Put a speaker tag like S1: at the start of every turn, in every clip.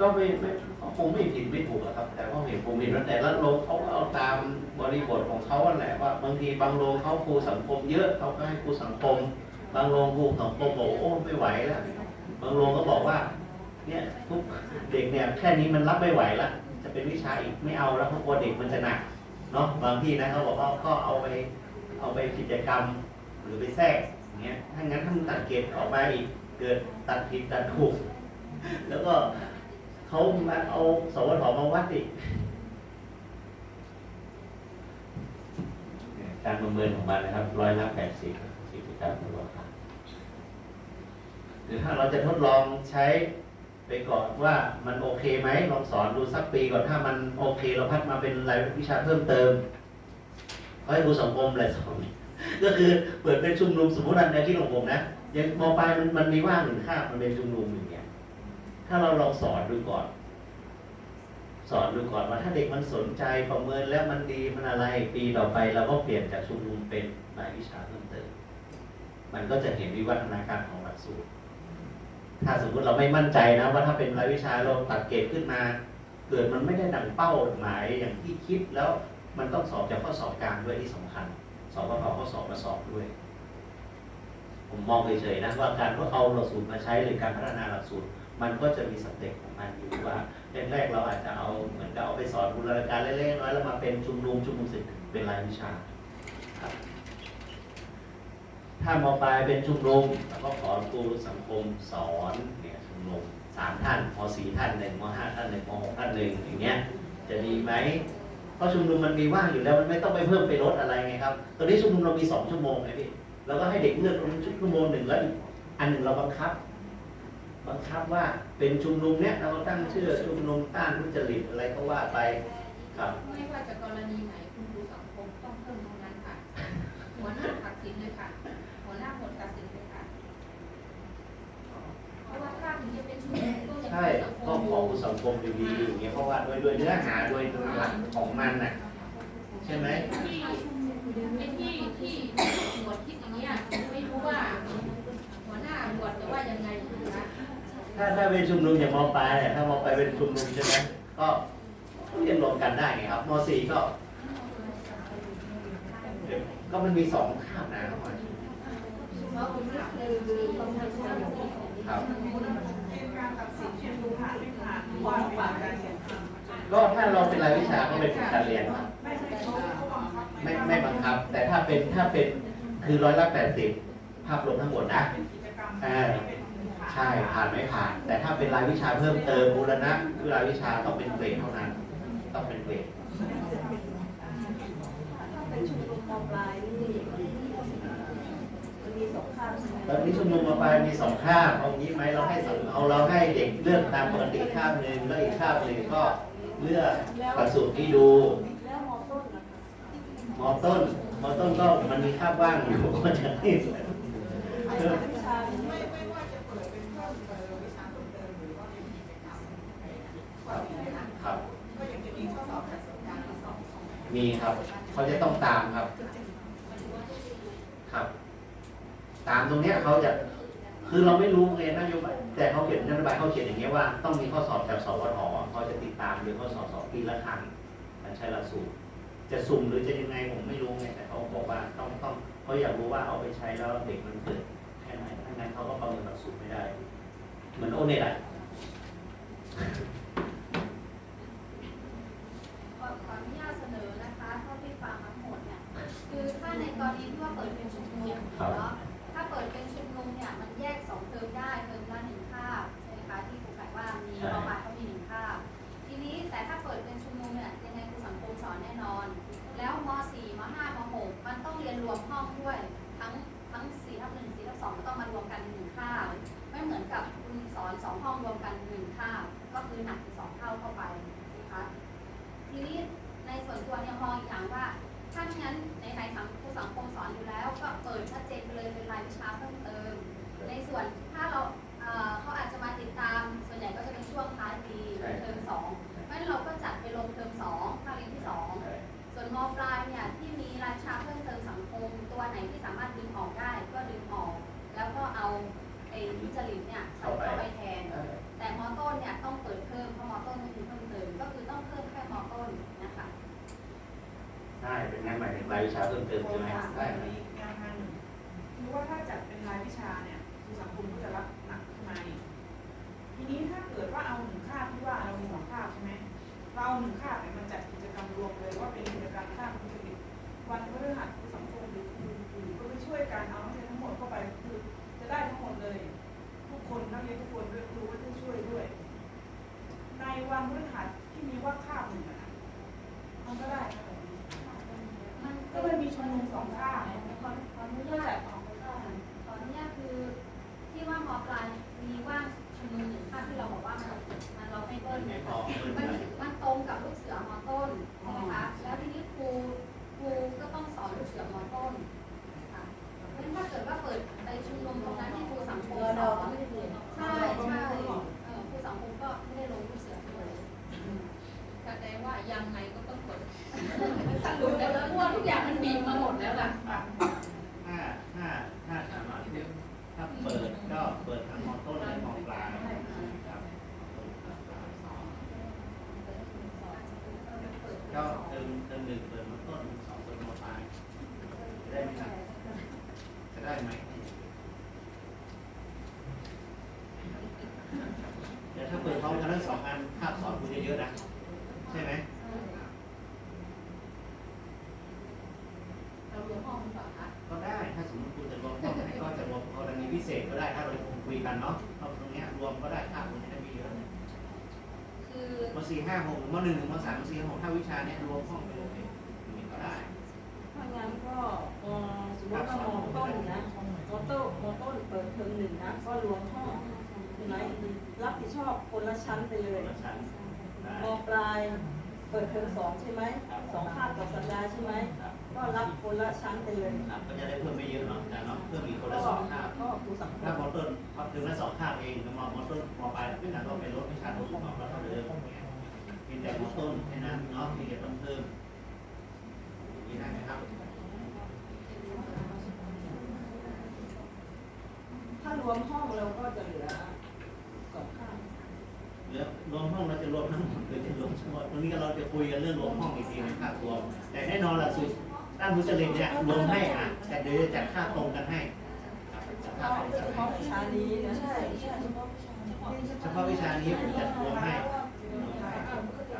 S1: ก็ไม่ไม่คงไม่ผิดไม่ถูกหรอกครับ แต่ก็เห็นผมเห็นว่าแต่ละโรงเขาก็เอาตามบริบทของเขาแหละว่า บางทีบางโรงเขาครูสังคมเยอะเขาก็ให้ครูสังคม บางโรงครูสังคมบอกโอ้ไม่ไหวแล้วบางโรงก็บอกว่า เนี่ยทุกเด็กเนี่ยแค่นี้มันรับไม่ไหวแล้วจะเป็นวิชาอีกไม่เอาแล้วเพราะกลัวเด็กมันจะหนักเนาะบางที่นะเขาบอกว่าก็เอาไปเอาไปกิจกรรมหรือไปแทรกอย่างเงี้ยถ้างั้นถ้ามันตัดเกรดออกมาอีกเกิดตัดผิดตัดถูกแล้วก็ เขามาเอาสวทมาวัดอีกเนี่ยการประเมินของมันนะครับร้อยละแปดสิบสี่สิบการประเมินหรือถ้าเราจะทดลองใช้ไปก่อนว่ามันโอเคไหมลองสอนดูสักปีก่อนถ้ามันโอเค เราพัฒมาเป็นรายวิชาเพิ่มเติมเขาให้ครูสังคมอะไรสอนก็คือเปิดเป็นชุมนุมสมมติในที่ของผมนะยังมปลายมันมันมีว่างหนึ่งคาบมันเป็นชุมนุมอย่างเงี้ย ถ้าเราลองสอนดูก่อน สอนดูก่อนว่าถ้าเด็กมันสนใจประเมินแล้วมันดีมันอะไร ปีต่อไปเราก็เปลี่ยนจากชุมนุมเป็นรายวิชาเพิ่มเติม มันก็จะเห็นวิวัฒนาการของหลักสูตร ถ้าสมมติเราไม่มั่นใจนะ ว่าถ้าเป็นรายวิชาเราตัดเกรดขึ้นมา เกิดมันไม่ได้ดังเป้าหมายอย่างที่คิดแล้วมันต้องสอบจากข้อสอบกลางด้วยที่สำคัญ สอบว่าเอาข้อสอบมาสอบด้วย ผมมองเฉยๆนะว่าการว่าเอาหลักสูตรมาใช้หรือการพัฒนาหลักสูตร มันก็จะมีสเต็ปของมันอยู่ว่าแรกๆเราอาจจะเอาเหมือนกับเอาไปสอนบูรณาการเล็กๆน้อยๆแล้วมาเป็นชุมนุมชุมนุมเสร็จเป็นรายวิชาครับถ้ามปลายเป็นชุมนุมแล้วก็ขอครูสังคมสอนเนี่ยชุมนุมสามท่านมสี่ท่านหนึ่งมห้าท่านหนึ่งมหกท่านหนึ่งอย่างเงี้ยจะดีไหมเพราะชุมนุมมันมีว่างอยู่แล้วมันไม่ต้องไปเพิ่มไปลดอะไรไงครับตอนนี้ชุมนุมเรามีสองชั่วโมงไงพี่เราก็ให้เด็กเลือกชั่วโมงหนึ่งแล้วอันหนึ่งเราบังคับ บังคับว่าเป็นชุมนุมเนี้ยเราตั้งชื่อชุมนุมต้านทุจริตอะไรก็ว่าไปครับ
S2: ไม่ว่าจะกรณีไหนคุณครูสังคมต้องเพิ่มตรงนั้นค่ะหัวหน้าตัดสินเลยค่ะหัวหน้าหมวดตัดสินเลยค่ะเพราะว่าถ้าถึงจะเป็นชุมนุมก็ยัง
S1: ใช่
S2: เป็นสังค
S1: ก็
S2: ม
S1: ขอสังคมอยู่ดีอย่างเงี้ยเพราะว่าโดยโดยเนื้อหาโดยหลักของมันน่ะใช่ไหม
S2: ที่ไอ้ที่ที่หมวดคิดอย่างเงี้ยไม่รู้ว่า หัวหน้าหมวดจะว่ายังไงนะคะ
S1: ถ้าถ้าเป็นชุมนุมอย่างมปลายเนี่ยถ้ามปลายเป็นชุมนุมใช่ไหมก็เรียนรวมกันได้ไงครับมสี่ก็ ก็มันมีสองคาบนะครับครับ
S3: การตัดสินเนี่ยดูผ่านไม่ผ่านว่าผ่านการแข่งขัน
S1: ก็ถ้าเราเป็นรายวิชาก็เป็นการเรียนครับ
S3: ไม่บังคับ
S1: ไม่บังคับ แต่ถ้าเป็นถ้าเป็นคือร้อยละแปดสิบภาพรวมทั้งหมดนะ
S3: เป็นกิจกรรม
S1: เออ ใช่ผ่านไม่ผ่าน แต่ถ้าเป็นรายวิชาเพิ่มเติมบูรณะคือรายวิชาต้องเป็นเกรดเท่านั้น ต้องเป็นเกรด
S4: ถ้าเป็นชุมนุมมปลายนี่มันมีสองข้างใช่ไหม
S1: ตอนนี้ชุมนุมมาไปลายมีสองคาบเอางี้ไหมเราให้สองเอาเราให้เด็กเลือกตามปกติคาบหนึ่งแล้วอีกคาบหนึ่งก็เลือกหลักสูตรที่ดู
S4: แล้วมต้นนะคะ
S1: มอต้นมอต้นก็มันมีคาบว่างอยู่ก็จะให้
S4: ไอ้รายวิชาเนี่ย
S3: ไม่ไม่ มีครับ
S1: เขาจะต้องตามครับ ครับ ตามตรงเนี้ยเขาจะ คือเราไม่รู้ไงนโยบายแต่เขาเขียนนโยบายเขาเขียนอย่างเงี้ยว่าต้องมีข้อสอบจากสวทเขาจะติดตามหรือข้อสอบสอบปีละครั้งการใช้หลักสูตรจะสุ่มหรือจะยังไงผมไม่รู้ไงแต่เขาบอกว่าต้องต้องเขาอยากรู้ว่าเอาไปใช้แล้วเด็กมันเกิดแค่ไหนถ้างั้นเขาก็ประเมินหลักสูตรไม่ได้ เหมือนโอเน็ตอะ
S5: ขอขออนุญาตเสนอนะคะเท่าที่ฟังทั้งหมดเนี่ยคือ ถ้าในกรณีที่ว่าเปิดเป็นชุมนุมเนาะถ้าเปิดเป็นชุมนุมเนี่ยมันแยกสองเทอมได้เทอมละหนึ่งคาบใช่ไหมคะที่ครูไก่ว่ามีประมาณเขามีหนึ่งคาบทีนี้แต่ถ้าเปิดเป็นชุมนุมเนี่ยยังไงครูสังคมสอนแน่นอน แล้วม .4 ม .5 ม .6 มันต้องเรียนรวมห้องด้วยทั้งทั้ง4ทับ1 4ทับ2ก็ต้องมารวมกันหนึ่งคาบไม่เหมือนกับคุณสอนสองห้องรวมกันหนึ่งคาบก็คือหนักถึงสองเท่าเข้าไปนะคะทีนี้ในส่วนตัวเนี่ยมองอีกอย่างว่า ถ้าไม่งั้นในในสังคมสังคมสอนอยู่แล้ว ก็เปิดชัดเจนไปเลยเป็นรายวิชาเพิ่มเติม ในส่วนถ้าเราเอ่อเขาอาจจะมาติดตาม ส่วนใหญ่ก็จะเป็นช่วงท้ายปีเทอมสองเพราะฉะนั้นเราก็จัดไปลงเทอมสองภาคเรียนที่สอง ส่วนมปลายเนี่ยที่มีรายวิชาเพิ่มเติมสังคม ตัวไหนที่สามารถดึงออกได้ก็ดึงออก แล้วก็เอาไอ้วิจริตเนี่ยใส่เข้าไปแทน แต่มอต้นเนี่ยต้องเปิด
S1: ได้เป็นงานใหม่ในรายวิชาเพิ่มเติมใช่ไหมได้ไหม
S3: อีกงานงานหนึ่งคือว่าถ้าจัดเป็นรายวิชาเนี่ยครูสังคมก็จะรับหนักขึ้นมาอีกทีนี้ถ้าเกิดว่าเอาหนึ่งคาบที่ว่าเรามีสองคาบใช่ไหมเราเอาหนึ่งคาบเนี่ยมันจั
S5: ด เปิดก็เปิ
S2: ดทางม
S1: อต้นเละมอปลายครับก็เติมเติมหนึ่งเปิดมอต้นสองเปิดมอปลายจะได้ไหมครับจะได้ไหมเดี๋ยวถ้าเปิดพร้อมกันทั้งสองอันคาบสอนคุณจะเยอะนะใช่ไหม
S2: เรารวมห้องดีกว่าค่ะ
S1: ก็ได้ ถ้าสมมติคุณจะรวมห้องให้ก็จะรวมกรณีพิเศษก็ได้ ถ้าเราคุยกันเนาะเอาตรงเนี้ยรวมก็ได้ค่าคุณจะได้ไม่เยอะ
S2: คือ
S1: มสี่ห้าหก มหนึ่งมสามมสี่หกถ้าวิชาเนี้ยรวมห้องไปเลยนี่ก็ได้
S4: ถ้างั้นก็เอ่อสมมติว่ามอต้นนะมอต้นมอต้นเปิดเทอมหนึ่งนะก็รวมห้องใช่ไหมรับผิดชอบคนละชั้นไปเลย
S1: คนละชั้นได้
S4: มอปลายเปิดเทอมสองใช่ไหมสองคาบต่อสัปดาห์ใช่ไหม
S1: ครับ
S4: ก็รับคนละชั้นไปเลย
S1: ครับก็จะได้เพิ่มไม่เยอะเนาะแต่เนาะเพิ่มอีกคนละ
S4: ก็
S1: สองคาบ
S4: ก็ครูสังค
S1: ถ้ามมอต้นพอถึงละสองคาบเองมอมอต้นมอปลายไม่นานก็ไปลดวิชาลดของเราเท่าเดิมมีแต่มอต้นแค่นั้นเนาะมีแต่ต้องเพิ่มอย่นี้ได้ไหมครับ
S4: ถ้ารวมห้องเราก็จะเหลือสองคาบ
S1: เหลือรวมห้องเราจะรวมทั้งหมดหรือจะรวมทั้งหมดตรงนี้ก็เราจะคุยกันเรื่องรวมห้องอีกทีในภาพรวมแต่แน่นอนลักสูตรด้านมุจลินเนี่ยรวมให้อะแต่เดี๋ยวจะจัดค่าตรงกันให้จัดค่าตรง
S4: เฉ
S1: กัน
S4: พาะ
S1: ให้
S4: วิชานี้นะ
S3: ใช่ใช่เฉพาะ
S1: เฉพาะวิชานี้ผมจัดรวมให้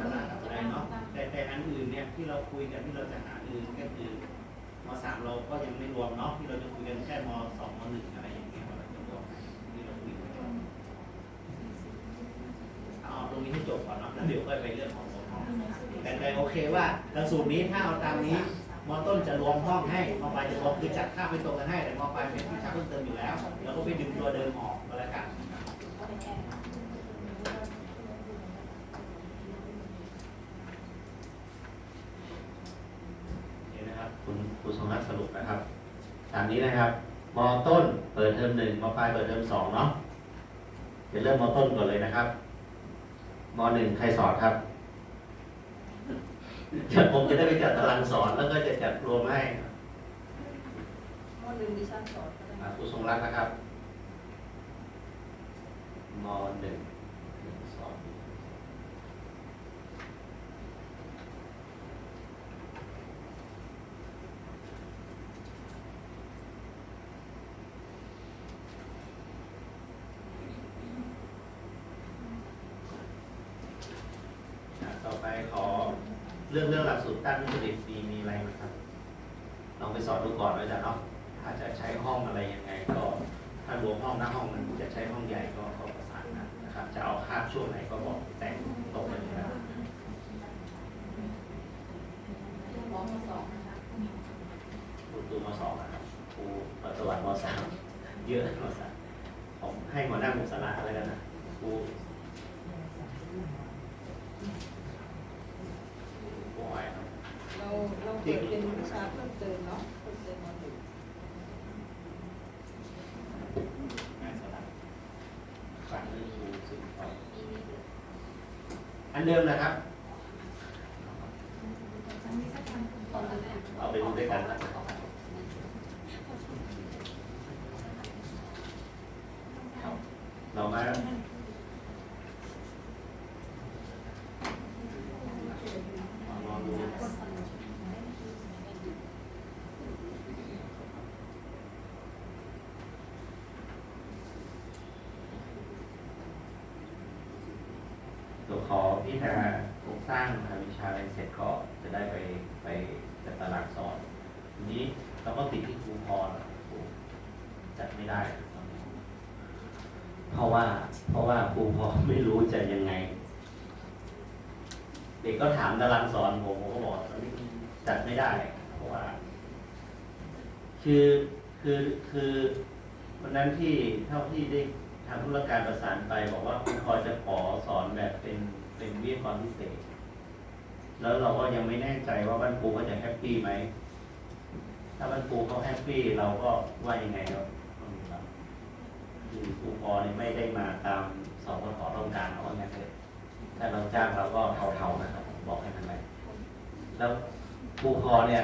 S1: กับคณะกับอะไรเนาะแต่แต่อันอื่นเนี่ยที่เราคุยกันที่เราจะหาอื่นก็คือมสามเราก็ยังไม่รวมเนาะที่เราจะคุยกันแค่มสองมหนึ่งอะไรอย่างเงี้ยเราจะรวมที่เราคุยกันเอาตรงนี้ให้จบก่อนเนาะแล้วเดี๋ยวค่อยไปเรื่องของรวมห้องแต่แต่โอเคว่าหลักสูตรนี้ถ้าเอาตามนี้มอต้นจะรวมห้องให้มอปลายจะรวมคือจัดค่าไปตรงกันให้แต่มอปลายเป็นวิชาเพิ่มเติมอยู่แล้ว แล้วก็ไปดึงตัวเดิมออกก็แล้วกันนะครับคุณครูทรงรัก สรุปนะครับตามนี้นะครับมอต้นเปิดเทอมหนึ่งมอปลายเปิดเทอมสองเนาะเดี๋ยวเริ่มมอต้นก่อนเลยนะครับมหนึ่งใครสอนครับเดี๋ยวผมจะได้ไปจัดตารางสอนแล้วก็จะจัดรวมให้
S4: มหนึ่งดิฉันสอนก็ได้
S1: อ่าครูทรงรักนะครับมหนึ่งหนึ่งสองอ่าต่อไป ขอเรื่องเรื่องหลักสูตรตั้งวิจิตรมีมีอะไรไหมครับลองไปสอนดูก่อนไว้จ้ะเนาะถ้าจะใช้ห้องอะไรยังไงก็ถ้ารวมห้องหน้าห้องมันจะใช้ห้องใหญ่ก็ก็ประสานกันนะครับ จะเอาคาบช่วงไหนก็บอกแต่งตรงกันอยู่แล้ว
S2: เรื่องของมาสองนะคะ
S1: ครูตูมาสองนะครับครูปัสสาวะมสามเยอะมสามผมให้หัวหน้าหมุสาระอะไรกันนะครูครูอ้อยครับ
S4: เรา เปิดเป็นวิชาเพิ่มเติมเนาะเพิ่มเติมมา
S1: นสลับฝังเรื่องครูซึ่งต่ออันเดิมนะครับ เอาไปดูด้วยกันนะเรามาลองดู พิจารณาโครงสร้างรายวิชาอะไรเสร็จก็จะได้ไปไปจัดตารางสอนทีนี้เราก็ติดที่ครูพรครูจัดไม่ได้ เพราะว่า เพราะว่าครูพรไม่รู้จะยังไง เด็กก็ถามตารางสอนผมผมก็บอกจัดไม่ได้ เพราะว่า คือคือคือวันนั้นที่เท่าที่ได้ทางธุรการประสานไป บอกว่าคุณพอจะขอสอนแบบเป็น เป็นวิทยากรพิเศษ แล้วเราก็ยังไม่แน่ใจว่าบ้านปูเขาจะแฮปปี้ไหม ถ้าบ้านปูเขาแฮปปี้เราก็ว่ายังไงครับคือครูพอเนี่ยไม่ได้มาตามสอบขอต้องการเขาว่างั้นเลยถ้าเราจ้างเราก็เทาๆนะครับ บอกให้มันไปแล้วครูพอเนี่ย